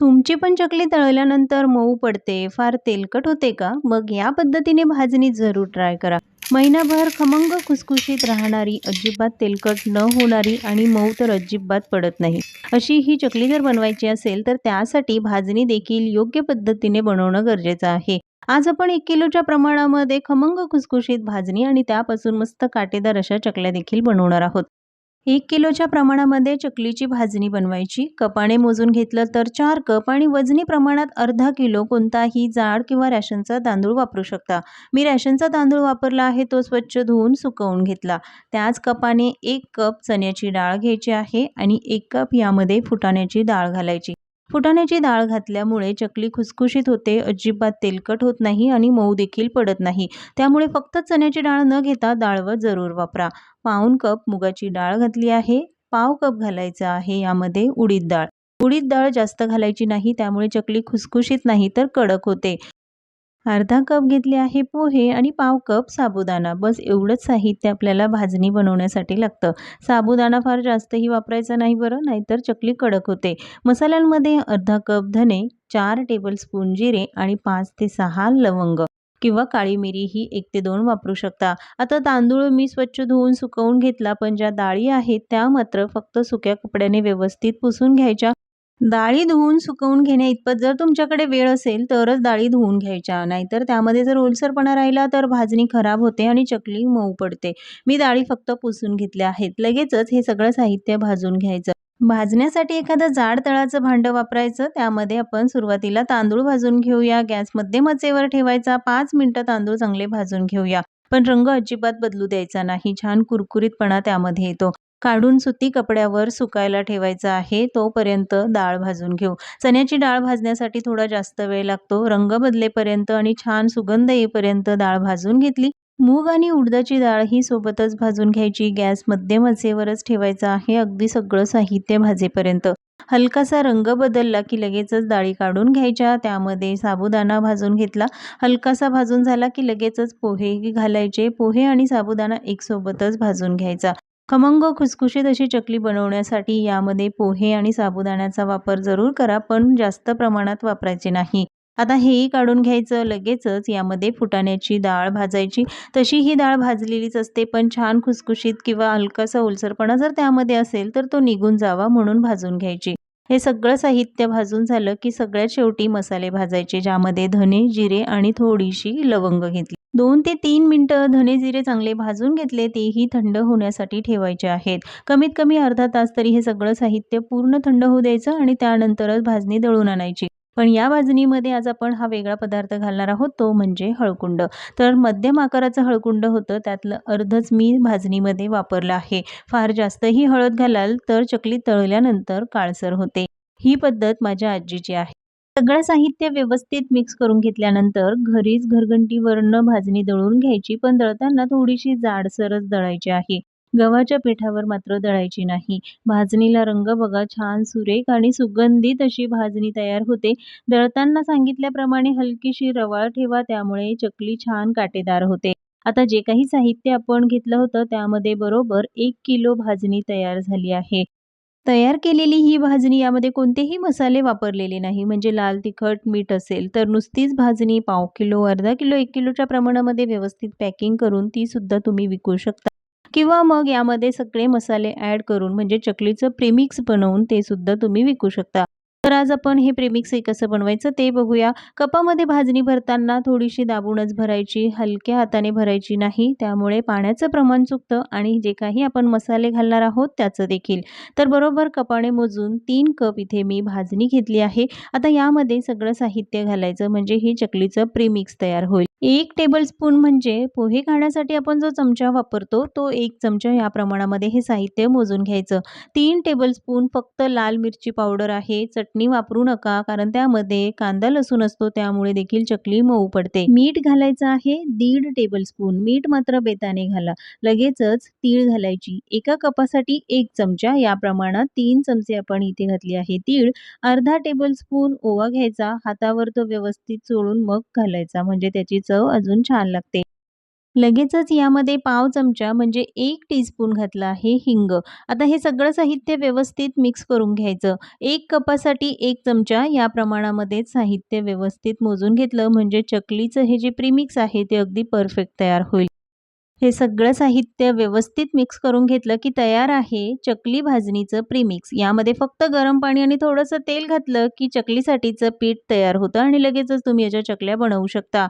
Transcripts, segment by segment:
तुमची पण चकली तळल्यानंतर मऊ पडते, फार तेलकट होते का? मग या पद्धतीने भाजणी जरूर ट्राय करा. महिनाभर खमंग खुसखुशीत राहणारी, अजिबात तेलकट न होणारी आणि मऊ तर अजिबात पडत नाही. अशी ही चकली जर बनवायची असेल तर त्यासाठी भाजणी देखील योग्य पद्धतीने बनवणं गरजेचं आहे. आज आपण एक किलोच्या प्रमाणामध्ये खमंग खुसखुशीत भाजणी आणि त्यापासून मस्त काटेदार अशा चकल्या देखील बनवणार आहोत. एक किलोच्या प्रमाणामध्ये चकलीची भाजणी बनवायची. कपाने मोजून घेतलं तर चार कप आणि वजनी प्रमाणात अर्धा किलो कोणताही जाड किंवा रॅशनचा तांदूळ वापरू शकता. मी रॅशनचा तांदूळ वापरला आहे तो स्वच्छ धुवून सुकवून घेतला. त्याच कपाने एक कप चण्याची डाळ घ्यायची आहे आणि एक कप यामध्ये फुटाण्याची डाळ घालायची. फुटाण्याची डाळ घातल्यामुळे चकली खुसखुशीत होते अजिबात तेलकट होत नाही आणि मऊ देखील पडत नाही. त्यामुळे फक्त चण्याची डाळ न घेता डाळवर जरूर वापरा. पाऊन कप मुगाची डाळ घातली आहे. पाव कप घालायचा आहे यामध्ये उडीद डाळ. उडीद डाळ जास्त घालायची नाही त्यामुळे चकली खुसखुशीत नाही तर कडक होते. अर्धा कप घेतले आहे पोहे आणि पाव कप साबुदाणा. बस एवढंच साहित्य आपल्याला भाजणी बनवण्यासाठी लागतं. साबुदाणा फार जास्तही वापरायचा नाही बरं नाहीतर चकली कडक होते. मसाल्यांमध्ये अर्धा कप धने चार टेबलस्पून जिरे आणि पाच ते सहा लवंग किंवा काळी मिरी ही एक ते दोन वापरू शकता. आता तांदूळ मी स्वच्छ धुवून सुकवून घेतला पण ज्या डाळी आहेत त्या मात्र फक्त सुक्या कपड्याने व्यवस्थित पुसून घ्यायच्या डाळी धुवून सुकवून घेण्या इतपत जर तुमच्याकडे वेळ असेल तरच डाळी धुवून घ्यायच्या. नाहीतर त्यामध्ये जर ओलसरपणा राहिला तर भाजणी खराब होते आणि चकली मऊ पडते. मी डाळी फक्त पुसून घेतल्या आहेत. लगेचच हे सगळं साहित्य भाजून घ्यायचं. भाजण्यासाठी एखादं जाड तळाचं भांडं वापरायचं. त्यामध्ये आपण सुरुवातीला तांदूळ भाजून घेऊया. गॅस मध्यम मचेवर ठेवायचा. पाच मिनटं तांदूळ चांगले भाजून घेऊया. पण रंग अजिबात बदलू द्यायचा नाही. छान कुरकुरीतपणा त्यामध्ये येतो. काढून सुती कपड्यावर सुकायला ठेवायचा आहे तोपर्यंत डाळ भाजून घेऊ. चण्याची डाळ भाजण्यासाठी थोडा जास्त वेळ लागतो. रंग बदलेपर्यंत आणि छान सुगंध येईपर्यंत डाळ भाजून घेतली. मूग आणि उडदाची डाळ ही सोबतच भाजून घ्यायची. गॅस मध्यम आचेवरच ठेवायचा आहे अगदी सगळं साहित्य भाजेपर्यंत. हलकासा रंग बदलला की लगेचच डाळी काढून घ्यायच्या. त्यामध्ये साबुदाणा भाजून घेतला. हलकासा भाजून झाला की लगेचच पोहे घालायचे. पोहे आणि साबुदाणा एकसोबतच भाजून घ्यायचा. खमंग खुसखुशीत अशी चकली बनवण्यासाठी यामध्ये पोहे आणि साबुदाण्याचा वापर जरूर करा पण जास्त प्रमाणात वापरायचे नाही. आता हेही काढून घ्यायचं लगेचच यामध्ये फुटाण्याची डाळ भाजायची. तशी ही डाळ भाजलेलीच असते पण छान खुसखुशीत किंवा हलकासा ओलसरपणा जर त्यामध्ये असेल तर तो निघून जावा म्हणून भाजून घ्यायची. हे सगळं साहित्य भाजून झालं की सगळ्यात शेवटी मसाले भाजायचे ज्यामध्ये धने जिरे आणि थोडीशी लवंग घेतली. दोन ते तीन मिनटं धने जिरे चांगले भाजून घेतले तेही थंड होण्यासाठी ठेवायचे आहेत. कमीत कमी अर्धा तास तरी हे सगळं साहित्य पूर्ण थंड होऊ द्यायचं आणि त्यानंतरच भाजणी दळून आणायची. पण या भाजणीमध्ये आज आपण हा वेगळा पदार्थ घालणार आहोत तो म्हणजे हळकुंड. तर मध्यम आकाराचं हळकुंड होतं त्यातलं अर्धच मी भाजणीमध्ये वापरलं आहे. फार जास्तही हळद घालाल तर चकली तळल्यानंतर काळसर होते. ही पद्धत माझ्या आजीची आहे. सगळं साहित्य व्यवस्थित मिक्स करून घेतल्यानंतर घरीच घरघंटीवरनं भाजणी दळून घ्यायची पण दळताना थोडीशी जाडसरच दळायची आहे. गव्हाच्या पिठावर मात्र दळायची नाही. भाजणीला रंग बघा छान सुरेख आणि सुगंधित अशी भाजणी तयार होते. दळताना सांगितल्याप्रमाणे हलकीशी रवाळ ठेवा त्यामुळे चकली छान काटेदार होते. आता जे काही साहित्य आपण घेतलं होतं त्यामध्ये बरोबर एक किलो भाजणी तयार झाली आहे. तयार केलेली ही भाजणी यामध्ये कोणतेही मसाले वापरलेले नाही. म्हणजे लाल तिखट मीठ असेल तर नुसतीच भाजणी पाव किलो अर्धा किलो एक किलोच्या प्रमाणामध्ये व्यवस्थित पॅकिंग करून ती सुद्धा तुम्ही विकू शकता. किंवा मग यामध्ये सगळे मसाले ॲड करून म्हणजे चकलीचं प्रेमिक्स बनवून ते सुद्धा तुम्ही विकू शकता. तर आज आपण हे प्रेमिक्स हे कसं बनवायचं ते बघूया. कपामध्ये भाजणी भरताना थोडीशी दाबूनच भरायची हलक्या हाताने भरायची नाही त्यामुळे पाण्याचं प्रमाण चुकतं आणि जे काही आपण मसाले घालणार आहोत त्याचं देखील. तर बरोबर कपाने मोजून तीन कप इथे मी भाजणी घेतली आहे. आता यामध्ये सगळं साहित्य घालायचं म्हणजे हे चकलीचं प्रेमिक्स तयार होईल. एक टेबलस्पून म्हणजे पोहे खाण्यासाठी आपण जो चमचा वापरतो तो एक चमचा या प्रमाणामध्ये हे साहित्य मोजून घ्यायचं. तीन टेबलस्पून फक्त लाल मिरची पावडर आहे. चटणी वापरू नका कारण त्यामध्ये कांदा लसूण असतो त्यामुळे देखील चकली मऊ पडते. मीठ घालायचं आहे दीड टेबलस्पून मीठ मात्र बेताने घाला. लगेचच तीळ घालायची. एका कपासाठी एक चमचा या प्रमाणात तीन चमचे आपण इथे घातली आहे. तीळ अर्धा टेबलस्पून ओवा घ्यायचा. हातावर तो व्यवस्थित चोळून मग घालायचा. म्हणजे त्याची चव अजून छान लागते. लगेचच यामध्ये पाव चमचा म्हणजे एक टीस्पून घातला आहे हिंग. आता हे सगळं साहित्य व्यवस्थित मिक्स करून घ्यायचं. एक कपासाठी एक चमचा या प्रमाणामध्ये साहित्य व्यवस्थित मोजून घेतलं म्हणजे चकलीचं हे जे प्रीमिक्स आहे ते अगदी परफेक्ट तयार होईल. हे सगळं साहित्य व्यवस्थित मिक्स करून घेतलं की तयार आहे चकली भाजणीचं प्रीमिक्स यामध्ये फक्त गरम पाणी आणि थोडंसं तेल घातलं की चकलीसाठीचं पीठ तयार होतं आणि लगेचच तुम्ही याच्या चकल्या बनवू शकता.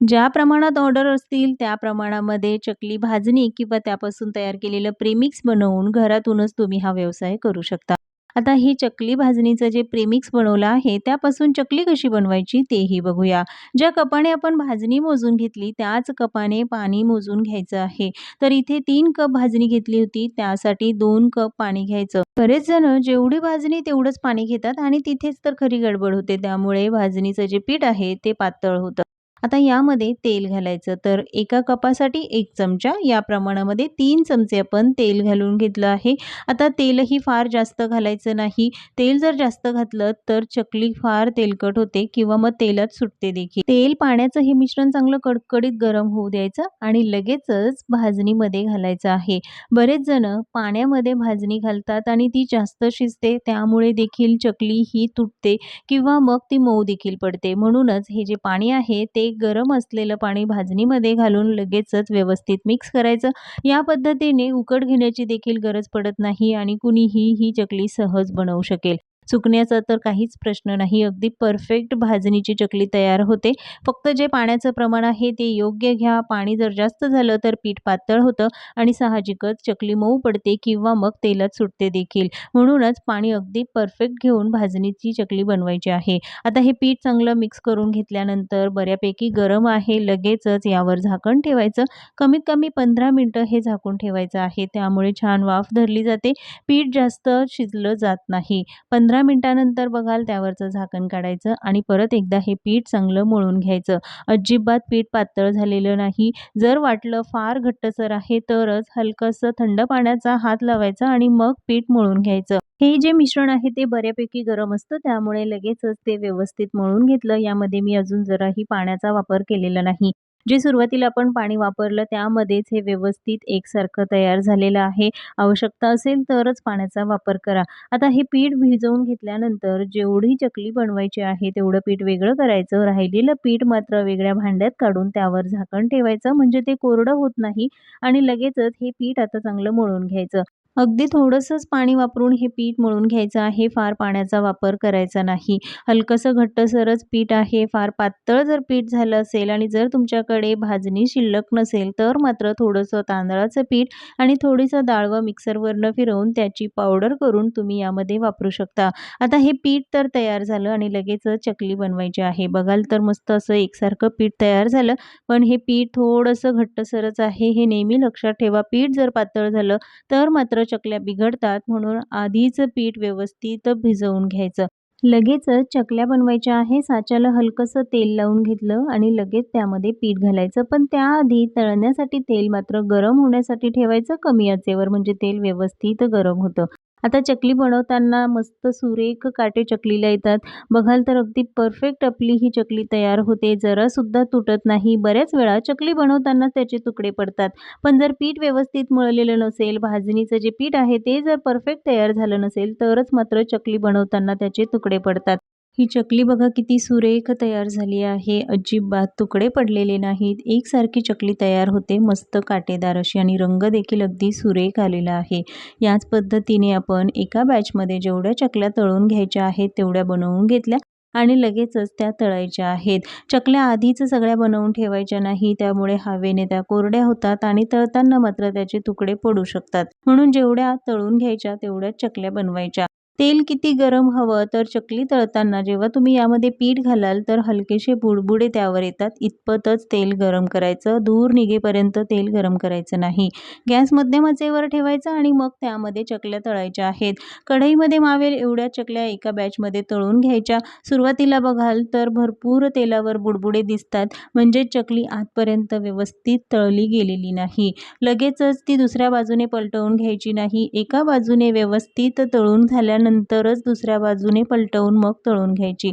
ज्या प्रमाणात ऑर्डर असतील त्या प्रमाणामध्ये चकली भाजणी किंवा त्यापासून तयार केलेलं प्रेमिक्स बनवून घरातूनच तुम्ही हा व्यवसाय करू शकता. आता ही चकली भाजणीचं जे प्रेमिक्स बनवलं आहे त्यापासून चकली कशी बनवायची तेही बघूया. ज्या कपाने आपण भाजणी मोजून घेतली त्याच कपाने पाणी मोजून घ्यायचं आहे. तर इथे तीन कप भाजणी घेतली होती त्यासाठी दोन कप पाणी घ्यायचं. बरेच जण जेवढी भाजणी तेवढंच पाणी घेतात आणि तिथेच तर खरी गडबड होते. त्यामुळे भाजणीचं जे पीठ आहे ते पातळ होतं. आता यामध्ये तेल घालायचं. तर एका कपासाठी एक चमचा या प्रमाणामध्ये तीन चमचे आपण तेल घालून घेतलं आहे. आता तेलही फार जास्त घालायचं नाही. तेल जर जास्त घातलं तर चकली फार तेलकट होते किंवा मग तेलात सुटते देखील. तेल पाण्याचं हे मिश्रण चांगलं कडकडीत गरम होऊ द्यायचं आणि लगेचच भाजणीमध्ये घालायचं आहे. बरेच जण पाण्यामध्ये भाजणी घालतात आणि ती जास्त शिजते त्यामुळे देखील चकली ही तुटते किंवा मग ती मऊ देखील पडते. म्हणूनच हे जे पाणी आहे ते गरम असलेलं पाणी भाजणीमध्ये घालून लगेचच व्यवस्थित मिक्स करायचं. या पद्धतीने उकड घेण्याची देखील गरज पडत नाही आणि कुणीही ही चकली सहज बनवू शकेल. चुकण्याचा तर काहीच प्रश्न नाही. अगदी परफेक्ट भाजणीची चकली तयार होते. फक्त जे पाण्याचं प्रमाण आहे ते योग्य घ्या. पाणी जर जास्त झालं तर पीठ पातळ होतं आणि साहजिकच चकली मऊ पडते किंवा मग तेलात सुटते देखील. म्हणूनच पाणी अगदी परफेक्ट घेऊन भाजणीची चकली बनवायची आहे. आता हे पीठ चांगलं मिक्स करून घेतल्यानंतर बऱ्यापैकी गरम आहे. लगेचच यावर झाकण ठेवायचं. कमीत कमी पंधरा मिनटं हे झाकून ठेवायचं आहे. त्यामुळे छान वाफ धरली जाते. पीठ जास्त शिजलं जात नाही. पंधरा पंधरा मिनटानंतर बघाल त्यावरचं झाकण काढायचं आणि परत एकदा हे पीठ चांगलं मळून घ्यायचं. अजिबात पीठ पातळ झालेलं नाही. जर वाटलं फार घट्टसर आहे तरच हलकंसं थंड पाण्याचा हात लावायचा आणि मग पीठ मळून घ्यायचं. हे जे मिश्रण आहे ते बऱ्यापैकी गरम असतं त्यामुळे लगेचच ते व्यवस्थित मळून घेतलं. यामध्ये मी अजून जराही पाण्याचा वापर केलेला नाही. जे सुरुवातीला आपण पाणी वापरलं त्यामध्येच हे व्यवस्थित एकसारखं तयार झालेलं आहे. आवश्यकता असेल तरच पाण्याचा वापर करा. आता हे पीठ भिजवून घेतल्यानंतर जेवढी चकली बनवायची आहे तेवढं पीठ वेगळं करायचं. राहिलेलं पीठ मात्र वेगळ्या भांड्यात काढून त्यावर झाकण ठेवायचं. म्हणजे ते कोरडं होत नाही आणि लगेचच हे पीठ आता चांगलं मळून घ्यायचं. अगदी थोडंसंच पाणी वापरून हे पीठ मळून घ्यायचं आहे. फार पाण्याचा वापर करायचा नाही. हलकंसं घट्टसरच पीठ आहे. फार पातळ जर पीठ झालं असेल आणि जर तुमच्याकडे भाजणी शिल्लक नसेल तर मात्र थोडंसं तांदळाचं पीठ आणि थोडीसं डाळवं मिक्सरवरनं फिरवून त्याची पावडर करून तुम्ही यामध्ये वापरू शकता. आता हे पीठ तर तयार झालं आणि लगेचच चकली बनवायची आहे. बघाल तर मस्त असं एकसारखं पीठ तयार झालं. पण हे पीठ थोडंसं घट्टसरच आहे. हे नेहमी लक्षात ठेवा. पीठ जर पातळ झालं तर मात्र चकल्या बिघडतात म्हणून आधीच पीठ व्यवस्थित भिजवून घ्यायचं. लगेचच चकल्या बनवायच्या आहे साच्याला हलकंसं तेल लावून घेतलं आणि लगेच त्यामध्ये पीठ घालायचं. पण त्याआधी तळण्यासाठी तेल मात्र गरम होण्यासाठी ठेवायचं कमी आचेवर म्हणजे तेल व्यवस्थित गरम होतं. आता चकली बनवताना मस्त सुरेख काटे चकलीला येतात. बघाल तर अगदी परफेक्ट आपली ही चकली तयार होते. जरासुद्धा तुटत नाही. बऱ्याच वेळा चकली बनवताना त्याचे तुकडे पडतात. पण जर पीठ व्यवस्थित मळलेलं नसेल भाजणीचं जे पीठ आहे ते जर परफेक्ट तयार झालं नसेल तरच मात्र चकली बनवताना त्याचे तुकडे पडतात. ही चकली बघा किती सुरेख तयार झाली आहे. अजिबात तुकडे पडलेले नाहीत. एकसारखी चकली तयार होते. मस्त काटेदार अशी आणि रंग देखील अगदी सुरेख आलेला आहे. याच पद्धतीने आपण एका बॅचमध्ये जेवढ्या चकल्या तळून घ्यायच्या आहेत तेवढ्या बनवून घेतल्या आणि लगेचच त्या तळायच्या आहेत. चकल्या आधीच सगळ्या बनवून ठेवायच्या नाही त्यामुळे हवेने त्या कोरड्या होतात आणि तळताना मात्र त्याचे तुकडे पडू शकतात. म्हणून जेवढ्या तळून घ्यायच्या तेवढ्याच चकल्या बनवायच्या. तेल किती गरम हवं तर चकली तळताना जेव्हा तुम्ही यामध्ये पीठ घालाल तर हलकेसे बुडबुडे त्यावर येतात. इतपतच तेल गरम करायचं. दूर निघेपर्यंत तेल गरम करायचं नाही. गॅस मध्यम आचेवर ठेवायचा आणि मग त्यामध्ये चकल्या तळायच्या आहेत. कढईमध्ये मावेल एवढ्या चकल्या एका बॅचमध्ये तळून घ्यायच्या. सुरुवातीला बघाल तर भरपूर तेलावर बुडबुडे दिसतात. म्हणजे चकली आतपर्यंत व्यवस्थित तळली गेलेली नाही. लगेचच ती दुसऱ्या बाजूने पलटवून घ्यायची नाही. एका बाजूने व्यवस्थित तळून झाल्यानंतरच दुसऱ्या बाजूने पलटवून मग तळून घ्यायची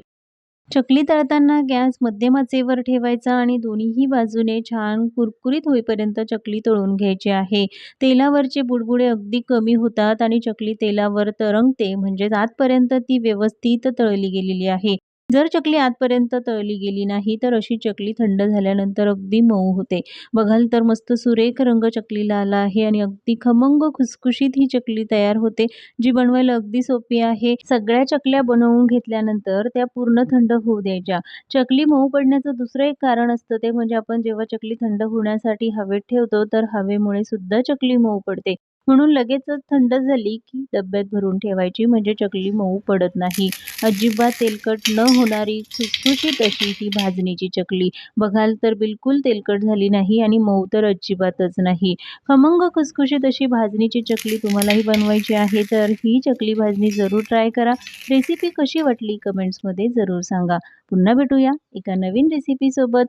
चकली तळताना गॅस मध्यम आचेवर ठेवायचा आणि दोन्हीही बाजूने छान कुरकुरीत होईपर्यंत चकली तळून घ्यायची आहे. तेलावरचे बुडबुडे अगदी कमी होतात आणि चकली तेलावर तरंगते म्हणजेच आतपर्यंत ती व्यवस्थित तळली गेलेली आहे. जर चकली आतपर्यंत तळली गेली नाही तर अशी चकली थंड झाल्यानंतर अगदी मऊ होते. बघाल तर मस्त सुरेख रंग चकलीला आला आहे आणि अगदी खमंग खुसखुशीत ही चकली तयार होते, जी बनवायला अगदी सोपी आहे. सगळ्या चकल्या बनवून घेतल्यानंतर त्या पूर्ण थंड होऊ द्यायच्या. चकली मऊ पडण्याचं दुसरं एक कारण असतं ते म्हणजे आपण जेव्हा चकली थंड होण्यासाठी हवेत ठेवतो तर हवेमुळे सुद्धा चकली मऊ पडते. म्हणून लगेचच थंड झाली की डब्यात भरून ठेवायची म्हणजे चकली मऊ पडत नाही. अजिबात तेलकट न होणारी खुसखुशीत अशी ही भाजणीची चकली. बघाल तर बिलकुल तेलकट झाली नाही आणि मऊ तर अजिबातच नाही. खमंग खुसखुशीत अशी भाजणीची चकली तुम्हालाही बनवायची आहे तर ही चकली भाजणी जरूर ट्राय करा. रेसिपी कशी वाटली कमेंट्समध्ये जरूर सांगा. पुन्हा भेटूया एका नवीन रेसिपीसोबत.